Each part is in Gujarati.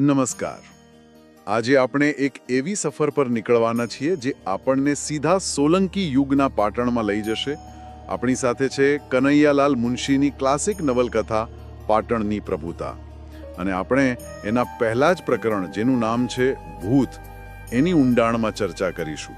નમસ્કાર. આજે આપણે એક એવી સફર પર નીકળવાના છીએ જે આપણને સીધા સોલંકી યુગના પાટણમાં લઈ જશે. આપણી સાથે છે કનૈયાલાલ મુનશીની ક્લાસિક નવલકથા પાટણની પ્રભુતા. અને આપણે એના પહેલા જ પ્રકરણ જેનું નામ છે ભૂત એની ઊંડાણમાં ચર્ચા કરીશું.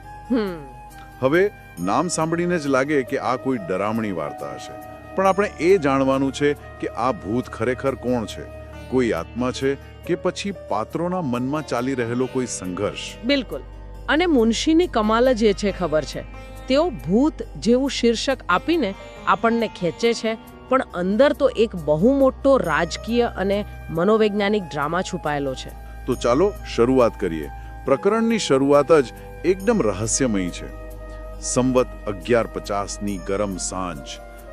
હવે નામ સાંભળીને જ લાગે કે આ કોઈ ડરામણી વાર્તા હશે. પણ આપણે એ જાણવાનું છે કે આ ભૂત ખરેખર કોણ છે? કોઈ આત્મા છે કે પછી પાત્રોના મનમાં ચાલી રહેલો કોઈ સંઘર્ષ? બિલકુલ. અને મુનશીની કમાલ જ એ છે ખબર છે. તેઓ ભૂત જેવું શીર્ષક આપીને આપણને ખેંચે છે પણ અંદર તો એક બહુ મોટો રાજકીય અને મનોવૈજ્ઞાનિક ડ્રામા છુપાયેલો છે. તો ચાલો શરૂઆત કરીએ. પ્રકરણની શરૂઆત જ એકદમ રહસ્યમય છે. સંવત અગિયાર પચાસની ગરમ સાંજ.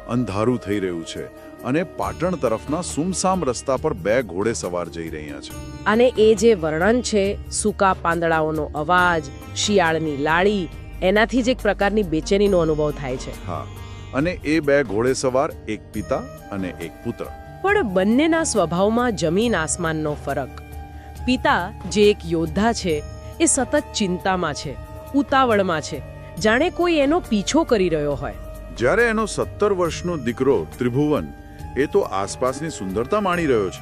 અંધારું થઈ રહ્યું છે અને પાટણ તરફના સુમસામ રસ્તા પર બે ઘોડે સવાર જઈ રહ્યા છે. અને એ જે વર્ણન છે સૂકા પાંદડાઓનો અવાજ શિયાળની લાળી એનાથી જ એક પ્રકારની બેચેનીનો અનુભવ થાય છે. હા અને એ બે ઘોડે સવાર એક પિતા અને એક પુત્ર. પણ બંનેના સ્વભાવમાં જમીન આસમાનનો ફરક. પિતા જે એક યોદ્ધા છે એ સતત ચિંતામાં છે ઉતાવળમાં છે. જાણે કોઈ એનો પીછો કરી રહ્યો હોય. જ્યારે એનો સત્તર વર્ષનો દીકરો ત્રિભુવન એ તો આસપાસની સુંદરતા માણી રહ્યો છે.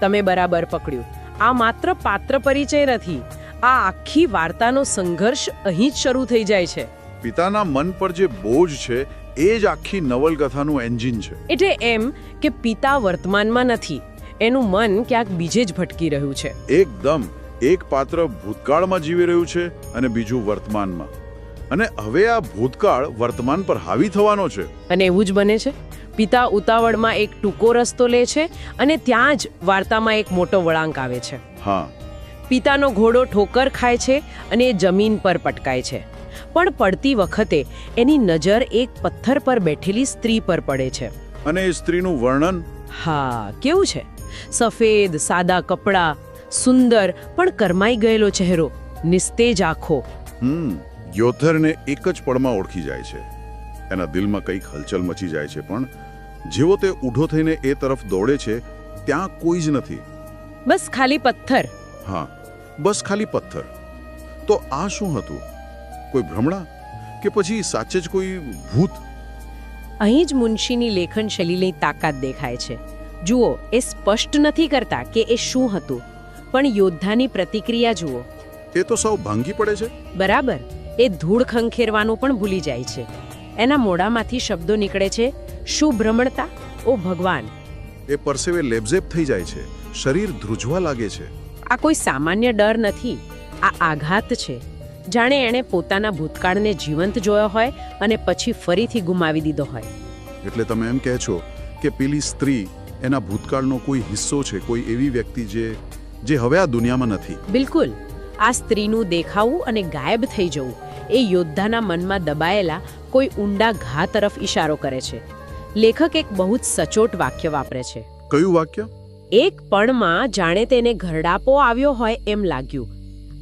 તમે બરાબર પકડ્યું. આ માત્ર પાત્ર પરિચય નથી. આ આખી વાર્તાનો સંઘર્ષ અહીં જ શરૂ થઈ જાય છે. પિતાના મન પર જે બોજ છે એ જ આખી નવલકથાનું એન્જિન છે. એટલે એમ કે પિતા વર્તમાનમાં નથી. એનું મન ક્યાંક બીજે જ ભટકી રહ્યું છે. એકદમ. એક પાત્ર ભૂતકાળમાં જીવી રહ્યું છે અને બીજું વર્તમાનમાં. અને હવે આ ભૂતકાળ વર્તમાન પર હાવી થવાનો છે. અને એવું જ બને છે. પિતા ઉતાવળમાં એક ટૂંકો રસ્તો લે છે અને ત્યાં જ વાર્તામાં એક મોટો વળાંક આવે છે. હા. પિતાનો ઘોડો ઠોકર ખાય છે અને જમીન પર પટકાય છે. પણ પડતી વખતે એની નજર એક પથ્થર પર બેઠેલી સ્ત્રી પર પડે છે. અને એ સ્ત્રીનું વર્ણન? હા કેવું છે? સફેદ સાદા કપડાં સુંદર પણ કરમાઈ ગયેલો ચહેરો નિસ્તેજ આંખો. હમ. યોદ્ધરને એક જ પળમાં ઓળખી જાય છે. એના દિલમાં કંઈક હલચલ મચી જાય છે પણ જેવો તે ઊઢો થઈને એ તરફ દોડે છે ત્યાં કોઈ જ નથી. બસ ખાલી પથ્થર. હા બસ ખાલી પથ્થર. તો આ શું હતું? કોઈ ભ્રમણા? કે પછી સાચે જ કોઈ ભૂત? અહીં જ મુનશીની લેખન શૈલીની તાકાત દેખાય છે. જુઓ એ સ્પષ્ટ નથી કરતા કે એ શું હતું. પણ યોદ્ધાની પ્રતિક્રિયા જુઓ. એ તો સૌ ભાંગી પડે છે. બરાબર. એ ધૂળ ખંખેરવાનું પણ ભૂલી જાય છે. એના મોઢામાંથી શબ્દો નીકળે છે શું ભ્રમણતા? ઓ ભગવાન. એ પરસેવે લેબઝેબ થઈ જાય છે શરીર ધ્રુજવા લાગે છે. આ કોઈ સામાન્ય ડર નથી આ આઘાત છે. જાણે એણે પોતાના ભૂતકાળને જીવંત જોયો હોય અને પછી ફરીથી ગુમાવી દીધો હોય. એટલે તમે એમ કહે છો કે પેલી સ્ત્રી એના ભૂતકાળનો કોઈ હિસ્સો છે કોઈ એવી વ્યક્તિ જે જે હવે આ દુનિયામાં નથી? બિલકુલ. આ સ્ત્રીનું દેખાવું અને ગાયબ થઈ જવું. એ યોદ્ધાના મનમાં દબાયેલા કોઈ ઊંડા ઘા તરફ ઇશારો કરે છે. લેખક એક બહુ જ સચોટ વાક્ય વાપરે છે. કયું વાક્ય? એક પણમાં જાણે તેને ઘરડાપો આવ્યો હોય એમ લાગ્યું.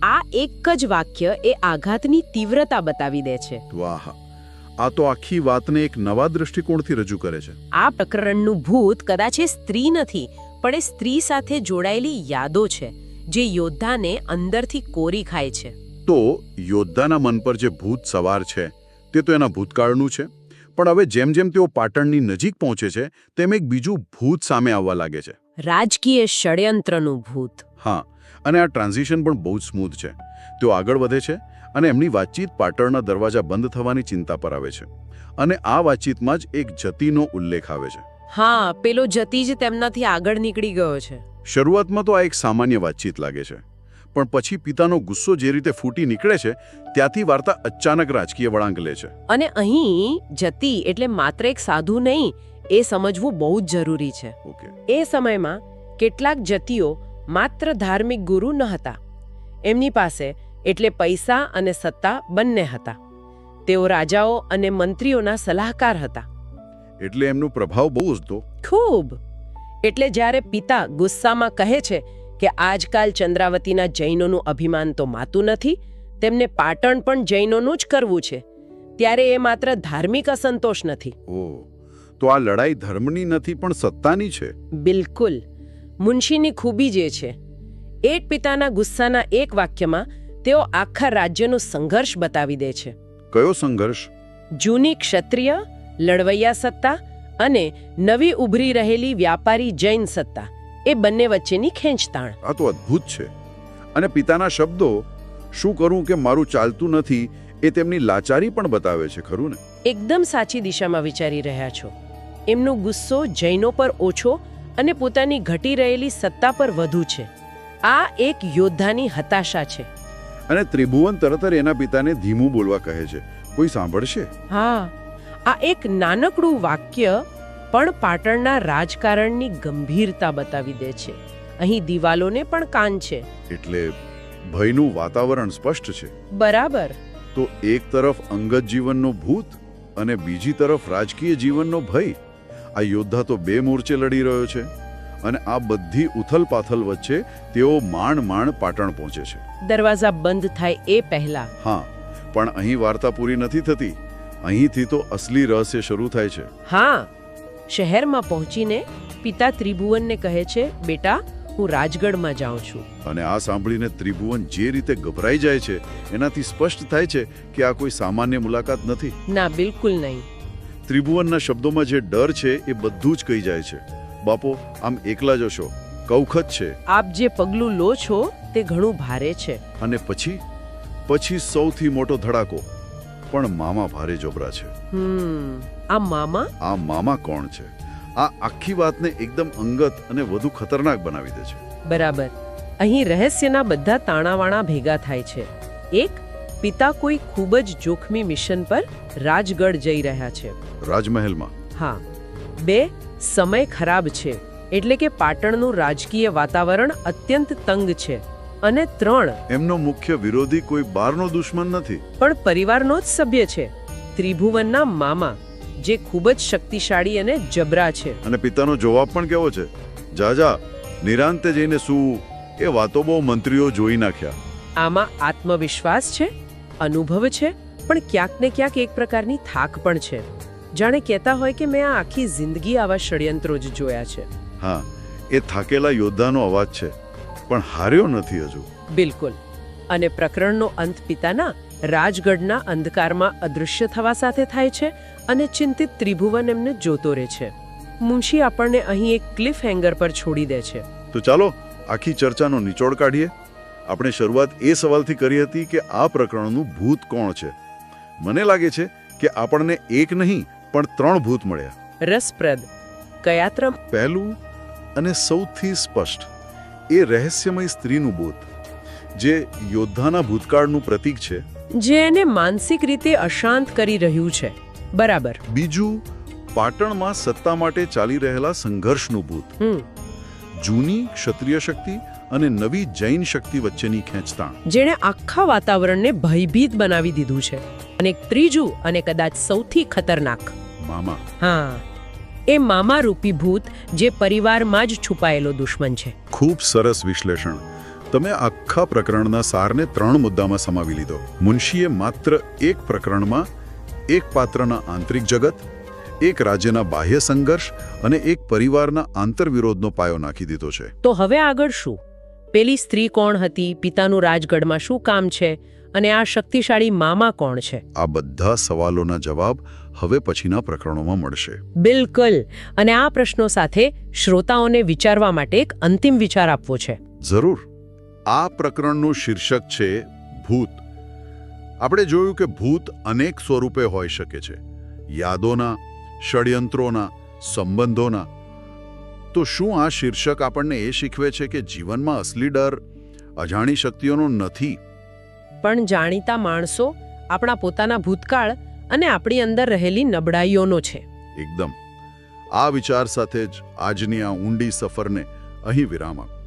આ એક જ વાક્ય એ આઘાતની તીવ્રતા બતાવી દે છે. વાહ. આ તો આખી વાતને એક નવા દૃષ્ટિકોણથી રજૂ કરે છે. આ પ્રકરણનું ભૂત કદાચ એ સ્ત્રી નથી પણ એ સ્ત્રી સાથે જોડાયેલી યાદો છે. જે યોદ્ધાને અંદરથી કોરી ખાય છે. તો યોદ્ધાના મન પર જે ભૂત સવાર છે તે તો એના ભૂતકાળનું છે. પણ હવે જેમ જેમ તેઓ પાટણની નજીક પહોંચે છે તેમ એક બીજું ભૂત સામે આવવા લાગે છે. રાજકીય ષડયંત્રનું ભૂત. હા અને આ ટ્રાન્ઝિશન પણ બહુ જ સ્મૂથ છે. તેઓ આગળ વધે છે અને એમની વાતચીત પાટણના દરવાજા બંધ થવાની ચિંતા પર આવે છે. અને આ વાતચીતમાં જ એક જતીનો ઉલ્લેખ આવે છે. હા પેલો જતી જ તેમનાથી આગળ નીકળી ગયો છે. શરૂઆતમાં તો આ એક સામાન્ય વાતચીત લાગે છે. પણ પછી પિતાનો ગુસ્સો જે રીતે ફૂટી નીકળે છે ત્યાંથી વાર્તા અચાનક રાજકીય વળાંક લે છે. અને અહીં જતી એટલે માત્ર એક સાધુ નહીં એ સમજવું બહુ જ જરૂરી છે. એ સમયમાં કેટલાક જતીઓ માત્ર ધાર્મિક ગુરુ ન હતા. એમની પાસે એટલે પૈસા અને સત્તા બંને હતા. તેઓ રાજાઓ અને મંત્રીઓના સલાહકાર હતા. એટલે એમનો પ્રભાવ બહુ જ હતો. ખૂબ. એટલે જ્યારે પિતા ગુસ્સામાં કહે છે કે આજકાલ ચંદ્રાવતીના જૈનોનું અભિમાન તો માતું નથી તેમને પાટણ પણ જૈનોનું જ કરવું છે ત્યારે એ માત્ર ધાર્મિક અસંતોષ નથી. તો આ લડાઈ ધર્મની નથી પણ સત્તાની છે? બિલકુલ. મુનશીની ખૂબી જે છે એ જ પિતાના ગુસ્સાના એક વાક્યમાં તેઓ આખા રાજ્યનો સંઘર્ષ બતાવી દે છે. કયો સંઘર્ષ? જૂની ક્ષત્રિય લડવૈયા સત્તા અને નવી ઉભરી રહેલી વ્યાપારી જૈન સત્તા. એ બંને વચ્ચેની ખેંચતાણ. આ તો અદ્ભુત છે. અને પિતાના શબ્દો શું કરું કે મારું ચાલતું નથી એ તેમની લાચારી પણ બતાવે છે ખરું ને? એકદમ સાચી દિશામાં વિચારી રહ્યા છો. એમનો ગુસ્સો જૈનો પર ઓછો અને પોતાની ઘટી રહેલી સત્તા પર વધુ છે. આ એક યોદ્ધાની હતાશા છે. અને ત્રિભુવન તરત જ એના પિતાને ધીમું બોલવા કહે છે. કોઈ સાંભળશે? હા. આ એક નાનકડું વાક્ય પણ પાટણના રાજકારણની ગંભીરતા બતાવી દે છે. અહીં દિવાલોને પણ કાન છે. એટલે ભયનું વાતાવરણ સ્પષ્ટ છે. બરાબર. તો એક તરફ અંગત જીવનનો ભૂત અને બીજી તરફ રાજકીય જીવનનો ભય. આ યોદ્ધા તો બે મોરચે લડી રહ્યો છે અને આ બધી ઉથલપાથલ વચ્ચે તેઓ માંડ માંડ પાટણ પહોંચે છે. દરવાજા બંધ થાય એ પહેલા. હા પણ અહીં વાર્તા પૂરી નથી થતી. અહીંથી તો અસલી રહસ્ય શરૂ થાય છે. હા શહેરમાં પહોંચીને પિતા ત્રિભુવનને કહે છે બેટા હું રાજગઢમાં જાઉં છું. અને આ સાંભળીને ત્રિભુવન જે રીતે ગભરાઈ જાય છે એનાથી સ્પષ્ટ થાય છે કે આ કોઈ સામાન્ય મુલાકાત નથી. ના બિલકુલ નહીં. ત્રિભુવનના શબ્દોમાં જે ડર છે એ બધું જ કહી જાય છે. બાપો આમ એકલા જશો કૌખત છે. આપ જે પગલું લો છો તે ઘણું ભારે છે. અને પછી? પછી સૌથી મોટો ધડાકો. પણ મામા ભારે જોબરા છે. હમ આ મામા? આ મામા કોણ છે? આ આખી વાતને એકદમ અંગત અને વધુ ખતરનાક બનાવી દે છે. બરાબર. અહીં રહસ્યના બધા તાણાવાણા ભેગા થાય છે. એક પિતા કોઈ ખૂબ જ જોખમી મિશન પર રાજગઢ જઈ રહ્યા છે. રાજમહેલમાં. હા. બે સમય ખરાબ છે. એટલે કે પાટણનું રાજકીય વાતાવરણ અત્યંત તંગ છે. અને ત્રણ. એમનો મુખ્ય વિરોધી કોઈ બહારનો દુશ્મન નથી. પણ પરિવારનો જ સભ્ય છે. ત્રિભુવનના મામા જે ખૂબ જ શક્તિશાળી અને જબરા છે. અને પિતાનો જવાબ પણ કેવો છે? જા જા નિરાંતે જઈને શું એ વાતો બહુ મંત્રીઓ જોઈ નાખ્યા. આમાં આત્મવિશ્વાસ છે અનુભવ છે પણ ક્યાંક ને ક્યાંક એક પ્રકારની થાક પણ છે. જાણે કહેતા હોય કે મેં આ આખી જિંદગી આવા ષડયંત્રો જ જોયા છે. હા એ થાકેલા યોદ્ધાનો અવાજ છે. પણ હાર્યો નથી હજુ. બિલકુલ. અને પ્રકરણનો અંત પિતાના રાજગઢના અંધકારમાં અદૃશ્ય થવા સાથે થાય છે અને ચિંતિત ત્રિભુવન એમને જોતો રહે છે. મુનશી આપણને અહીં એક ક્લિફ હેંગર પર છોડી દે છે. તો ચાલો આખી ચર્ચાનો નિચોડ કાઢીએ. આપણે શરૂઆત એ સવાલથી કરી હતી કે આ પ્રકરણનું ભૂત કોણ છે? મને લાગે છે કે આપણને એક નહીં પણ ત્રણ ભૂત મળ્યા. રસપ્રદ કયાત્રમ પહેલું અને સૌથી સ્પષ્ટ. એ રહસ્યમય સ્ત્રીનું બોધ જે યોદ્ધાના ભૂતકાળનું પ્રતીક છે. જે એને માનસિક રીતે અશાંત કરી રહ્યું છે. બરાબર. બીજું પાટણમાં સત્તા માટે ચાલી રહેલા સંઘર્ષનું ભૂત. જૂની ક્ષત્રિય શક્તિ અને નવી જૈન શક્તિ વચ્ચેની ખેંચતાણ. જેણે આખા વાતાવરણને ભયભીત બનાવી દીધું છે. અને ત્રીજું અને કદાચ સૌથી ખતરનાક. મામા. હા. એ મામા રૂપી ભૂત જે પરિવારમાં જ છુપાયેલો દુશ્મન છે. ખૂબ સરસ વિશ્લેષણ. તમે આખા પ્રકરણના સારને ત્રણ મુદ્દામાં સમાવી લીધો. મુનશીએ માત્ર એક પ્રકરણમાં એક પાત્રના આંતરિક જગત એક રાજ્યના બાહ્ય સંઘર્ષ અને એક પરિવારના આંતરવિરોધનો પાયો નાખી દીધો છે. તો હવે આગળ શું? પેલી સ્ત્રી કોણ હતી પિતાનું રાજગઢમાં શું કામ છે અને આ શક્તિશાળી મામા કોણ છે? આ બધા સવાલોના જવાબ હવે પછીના પ્રકરણોમાં મળશે. બિલકુલ. અને આ પ્રશ્નો સાથે શ્રોતાઓને વિચારવા માટે એક અંતિમ વિચાર આપવો છે. જરૂર. આ પ્રકરણનું શીર્ષક છે ભૂત. આપણે જોયું કે ભૂત અનેક સ્વરૂપે હોઈ શકે છે. યાદોના ષડયંત્રોના સંબંધોના. તો શું આ શીર્ષક આપણને એ શીખવે છે કે જીવનમાં અસલી ડર અજાણી શક્તિઓનો નથી? પણ જાણીતા માણસો આપણા પોતાના ભૂતકાળ અને આપણી અંદર રહેલી નબળાઈઓનો છે. એકદમ. આ વિચાર સાથે જ આજની આ ઊંડી સફરને અહીં વિરામ આપ